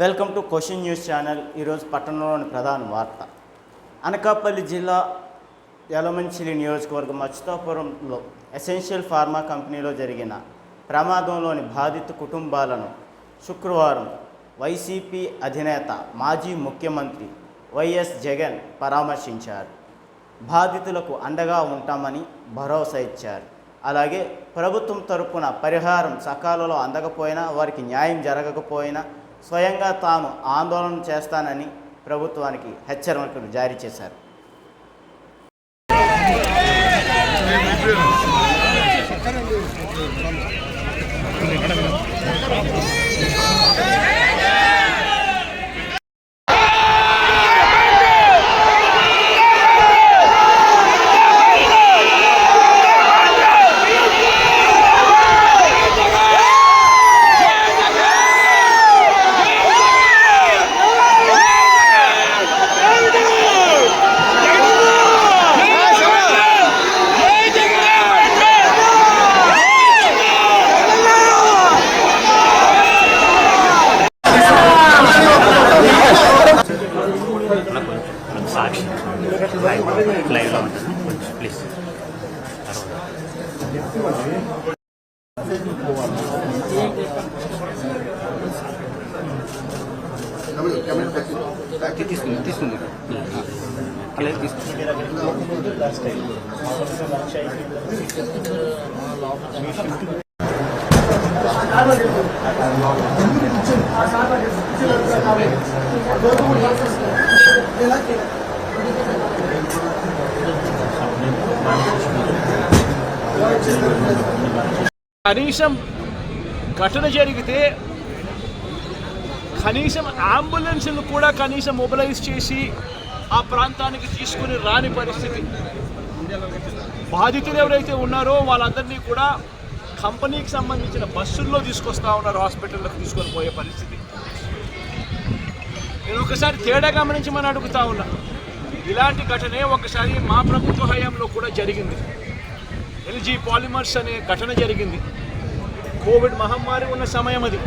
Welcome to question news channel. ఈరోజు పట్టణంలోని ప్రధాన వార్త. అనకాపల్లి జిల్లా యలమంచిలి నియోజకవర్గం అచ్యుతాపురంలో ఎసెన్షియల్ ఫార్మా కంపెనీలో జరిగిన ప్రమాదంలోని బాధిత కుటుంబాలను శుక్రవారం వైసీపీ అధినేత మాజీ ముఖ్యమంత్రి వైఎస్ జగన్ పరామర్శించారు. బాధితులకు అండగా ఉంటామని భరోసా ఇచ్చారు. అలాగే ప్రభుత్వం తరపున పరిహారం సకాలంలో అందకపోయినా వారికి న్యాయం జరగకపోయినా స్వయంగా తాను ఆందోళన చేస్తానని ప్రభుత్వానికి హెచ్చరికలు జారీ చేశారు లైవ్లో ఉంటుంది కొంచెం ప్లీజ్ తీసుకుంది తీసుకుంది అలాగే తీసుకుంది కనీసం ఘటన జరిగితే కనీసం అంబులెన్స్ను కూడా కనీసం మొబిలైజ్ చేసి ఆ ప్రాంతానికి తీసుకుని రాని పరిస్థితి. బాధితులు ఎవరైతే ఉన్నారో వాళ్ళందరినీ కూడా కంపెనీకి సంబంధించిన బస్సుల్లో తీసుకొస్తా ఉన్నారు హాస్పిటల్లోకి తీసుకొని పోయే పరిస్థితి. నేను ఒకసారి తేడా గమనించి మనం అడుగుతా ఉన్నా. ఇలాంటి ఘటనే ఒకసారి మా ప్రభుత్వ హయాంలో కూడా జరిగింది. ఎల్జీ పాలిమర్స్ అనే ఘటన జరిగింది. కోవిడ్ మహమ్మారి ఉన్న సమయం అది.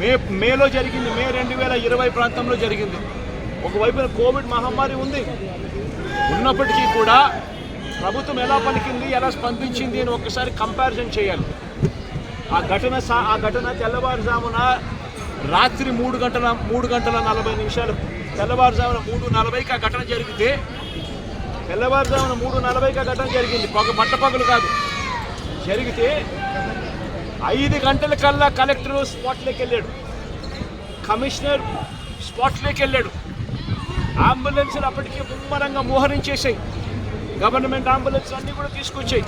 మే మేలో జరిగింది మే రెండు వేల ఇరవై ప్రాంతంలో జరిగింది. ఒకవైపున కోవిడ్ మహమ్మారి ఉంది. ఉన్నప్పటికీ కూడా ప్రభుత్వం ఎలా పలికింది ఎలా స్పందించింది అని ఒకసారి కంపారిజన్ చేయాలి. ఆ ఘటన ఆ ఘటన తెల్లవారుజామున రాత్రి మూడు గంటల మూడు గంటల నలభై నిమిషాలు. తెల్లవారుజామున మూడు నలభైకి ఆ ఘటన జరిగితే తెల్లవారుజామున మూడు నలభైకి ఆ ఘటన జరిగింది. పగ పట్టపగలు కాదు. జరిగితే ఐదు గంటల కల్లా కలెక్టర్ స్పాట్లోకి వెళ్ళాడు. కమిషనర్ స్పాట్లోకి వెళ్ళాడు. అంబులెన్స్లు అప్పటికే ముమ్మరంగా మోహరించేసాయి గవర్నమెంట్ అంబులెన్స్ అన్నీ కూడా తీసుకొచ్చాయి.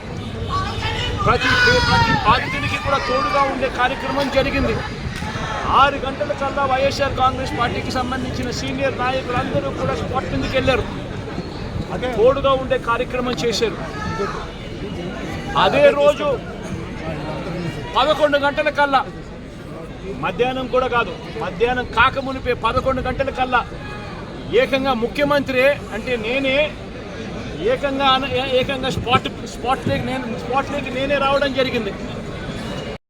ప్రతి ప్రతి బాధితునికి కూడా తోడుగా ఉండే కార్యక్రమం జరిగింది. ఆరు గంటల కల్లా వైఎస్ఆర్ కాంగ్రెస్ పార్టీకి సంబంధించిన సీనియర్ నాయకులందరూ కూడా స్పాట్ మీదకి వెళ్ళారు. తోడుగా ఉండే కార్యక్రమం చేశారు. అదే రోజు పదకొండు గంటల కల్లా మధ్యాహ్నం కూడా కాదు మధ్యాహ్నం కాకమునిపే పదకొండు గంటల కల్లా ఏకంగా ముఖ్యమంత్రి అంటే నేనే ఏకంగా ఏకంగా స్పాట్ స్పాట్లోకి నేను స్పాట్లోకి నేనే రావడం జరిగింది.